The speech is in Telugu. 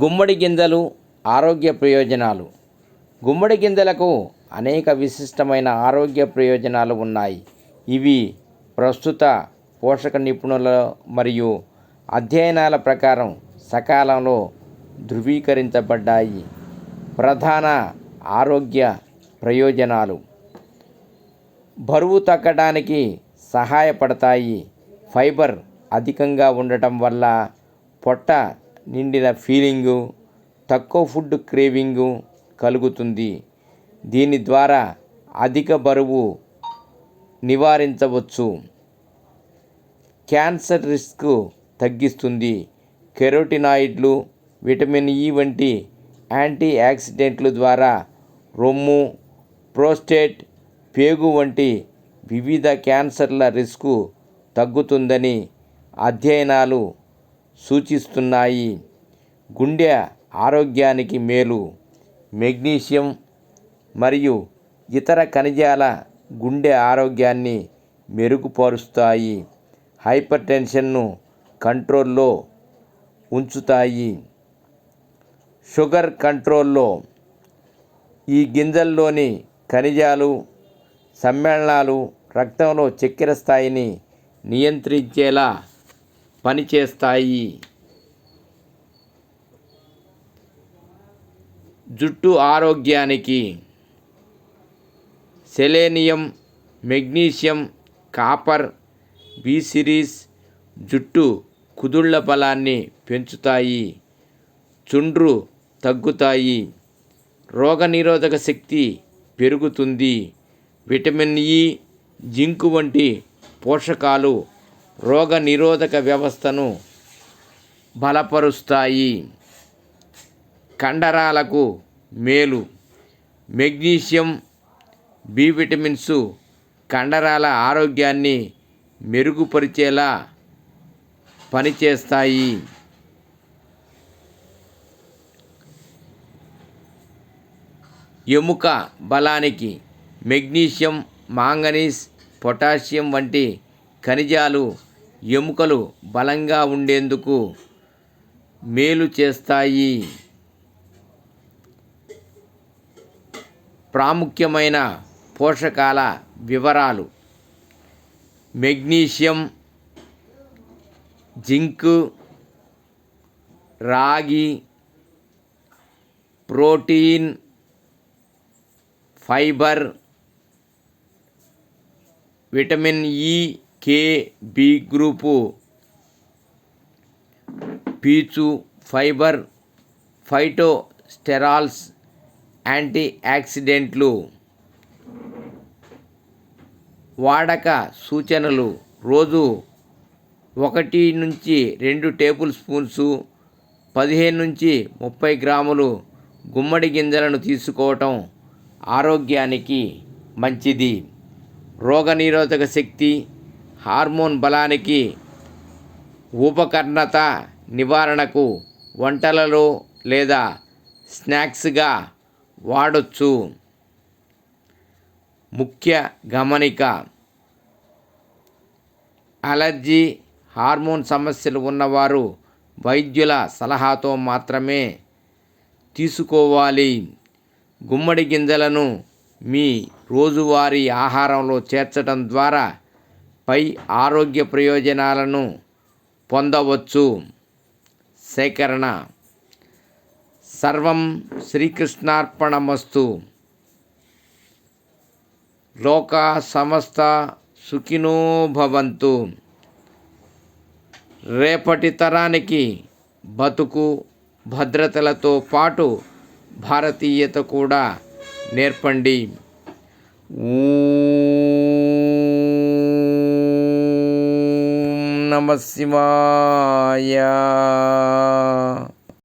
గుమ్మడి గింజలు ఆరోగ్య ప్రయోజనాలు. గుమ్మడి గింజలకు అనేక విశిష్టమైన ఆరోగ్య ప్రయోజనాలు ఉన్నాయి. ఇవి ప్రస్తుత పోషక నిపుణుల మరియు అధ్యయనాల ప్రకారం సకాలంలో ధృవీకరించబడ్డాయి. ప్రధాన ఆరోగ్య ప్రయోజనాలు. బరువు తగ్గడానికి సహాయపడతాయి. ఫైబర్ అధికంగా ఉండటం వల్ల పొట్ట నిండిన ఫీలింగు తక్కువ ఫుడ్ క్రేవింగు కలుగుతుంది. దీని ద్వారా అధిక బరువు నివారించవచ్చు. క్యాన్సర్ రిస్క్ తగ్గిస్తుంది. కెరోటినాయిడ్లు విటమిన్ ఇ వంటి యాంటీ యాక్సిడెంట్లు ద్వారా రొమ్ము ప్రోస్టేట్ పేగు వంటి వివిధ క్యాన్సర్ల రిస్కు తగ్గుతుందని అధ్యయనాలు సూచిస్తున్నాయి. గుండె ఆరోగ్యానికి మేలు. మెగ్నీషియం మరియు ఇతర ఖనిజాల గుండె ఆరోగ్యాన్ని మెరుగుపరుస్తాయి. హైపర్ టెన్షన్ను కంట్రోల్లో ఉంచుతాయి. షుగర్ కంట్రోల్లో. ఈ గింజల్లోని ఖనిజాలు సమ్మేళనాలు రక్తంలో చక్కెర స్థాయిని నియంత్రించేలా పనిచేస్తాయి. జుట్టు ఆరోగ్యానికి selenium magnesium copper B series జుట్టు కుదుళ్ళ బలాన్ని పెంచుతాయి. చుండ్రు తగ్గుతాయి. రోగనిరోధక శక్తి పెరుగుతుంది. విటమిన్ ఇ జింక్ వంటి పోషకాలు రోగ నిరోధక వ్యవస్థను బలపరుస్తాయి. కండరాలకు మేలు. మెగ్నీషియం బి విటమిన్స్ కండరాల ఆరోగ్యాన్ని మెరుగుపరిచేలా పనిచేస్తాయి. ఎముక బలానికి మెగ్నీషియం మాంగనీస్ పొటాషియం వంటి ఖనిజాలు ఎముకలు బలంగా ఉండేందుకు మేలు చేస్తాయి. ప్రాముఖ్యమైన పోషకాల వివరాలు. మెగ్నీషియం జింక్ రాగి protein fibre vitamin E K B group పీచు ఫైబర్ ఫైటోస్టెరాల్స్ యాంటీ యాక్సిడెంట్లు వాడక సూచనలు రోజు ఒకటి నుంచి రెండు టేబుల్ స్పూన్సు పదిహేను నుంచి ముప్పై గ్రాములు గుమ్మడి గింజలను తీసుకోవటం ఆరోగ్యానికి మంచిది. రోగనిరోధక శక్తి హార్మోన్ బలానికి ఉపకరణత నివారణకు వంటలలో లేదా స్నాక్స్గా వాడొచ్చు. ముఖ్య గమనిక అలర్జీ హార్మోన్ సమస్యలు ఉన్నవారు వైద్యుల సలహాతో మాత్రమే తీసుకోవాలి. గుమ్మడి గింజలను మీ రోజువారీ ఆహారంలో చేర్చడం ద్వారా పై ఆరోగ్య ప్రయోజనాలను పొందవచ్చు. సేకరణ. సర్వం శ్రీకృష్ణార్పణమస్తు. లోక సమస్త సుఖినో భవంతు. రేపటి తరానికి బతుకు భద్రతలతో పాటు భారతీయత కూడా నేర్పండి. ఊ నమ శివాయ.